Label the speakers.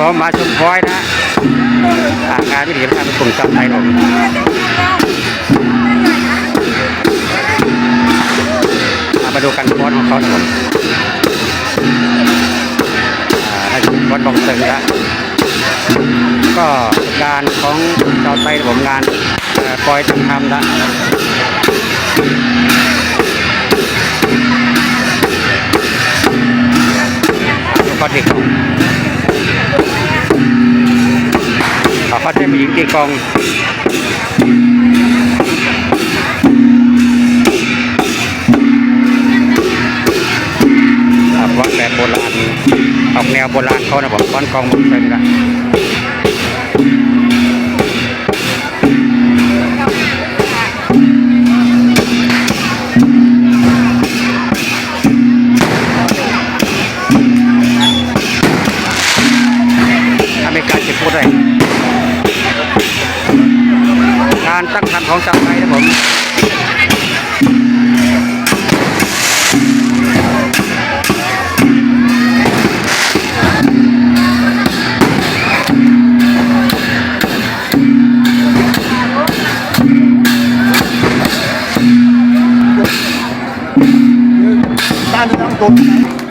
Speaker 1: ผมมาชุมพลอยนะอางานวิถีการเป็นกลุ่มชาวไทยผมมาดูกันฟ้อนของเขานะผมอ่าให้ฟ้อนบองเซิงนะก็งานของชาวไทยผมงานปล่อยทางธรรมนะดูก็เด็ก เขาก็จะมีหญิงตีกองวัดแบบโบราณออกแนวโบราณเขานะผมก้อนกองมุกเซนนะอเมริกาจะพูดอะไร การตั้งคันของจับไปนะผมการตั้งตัว